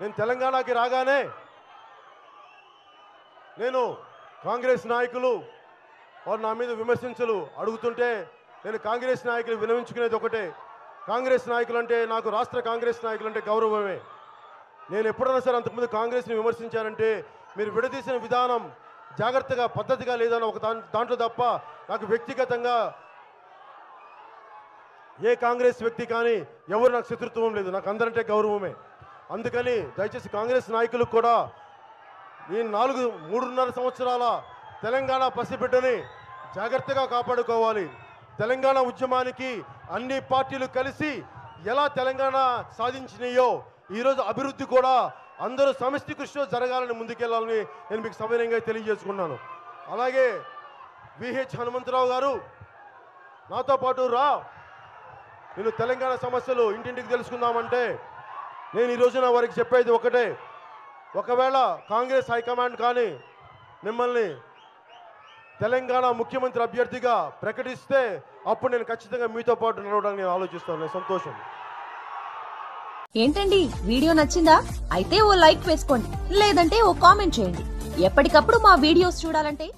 నేను తెలంగాణకి రాగానే నేను కాంగ్రెస్ నాయకులు వారు నా మీద విమర్శించలు అడుగుతుంటే నేను కాంగ్రెస్ నాయకులు వినవించుకునేది ఒకటే. కాంగ్రెస్ నాయకులు అంటే నాకు రాష్ట్ర కాంగ్రెస్ నాయకులు అంటే గౌరవమే. నేను ఎప్పుడైనా సరే అంతకుముందు కాంగ్రెస్ని విమర్శించానంటే మీరు విడదీసిన విధానం జాగ్రత్తగా పద్ధతిగా లేదని ఒక దాంట్లో తప్ప నాకు వ్యక్తిగతంగా ఏ కాంగ్రెస్ వ్యక్తి కానీ ఎవరు నాకు శత్రుత్వం లేదు. నాకు అందరంటే గౌరవమే. అందుకని దయచేసి కాంగ్రెస్ నాయకులకు కూడా ఈ నాలుగు మూడున్నర సంవత్సరాల తెలంగాణ పసిబిడ్డని జాగ్రత్తగా కాపాడుకోవాలి. తెలంగాణ ఉద్యమానికి అన్ని పార్టీలు కలిసి ఎలా తెలంగాణ సాధించినాయో ఈరోజు అభివృద్ధి కూడా అందరూ సమిష్టి కృషిలో జరగాలని ముందుకెళ్ళాలని నేను మీకు సవినయంగా తెలియజేసుకున్నాను. అలాగే విహెచ్ హనుమంతరావు గారు నాతో పాటు రా. నేను తెలంగాణ సమస్యలు ఇంటింటికి తెలుసుకుందామంటే నేను ఈ రోజున వారికి చెప్పేది ఒకటే. ఒకవేళ కాంగ్రెస్ హైకమాండ్ కానీ మిమ్మల్ని తెలంగాణ ముఖ్యమంత్రి అభ్యర్థిగా ప్రకటిస్తే అప్పుడు నేను ఖచ్చితంగా మీతో పాటు నడవడానికి నేను ఆలోచిస్తాను. సంతోషం. ఏంటండి? వీడియో నచ్చిందా? అయితే ఓ లైక్ వేసుకోండి. లేదంటే ఓ కామెంట్ చేయండి. ఎప్పటికప్పుడు మా వీడియోస్ చూడాలంటే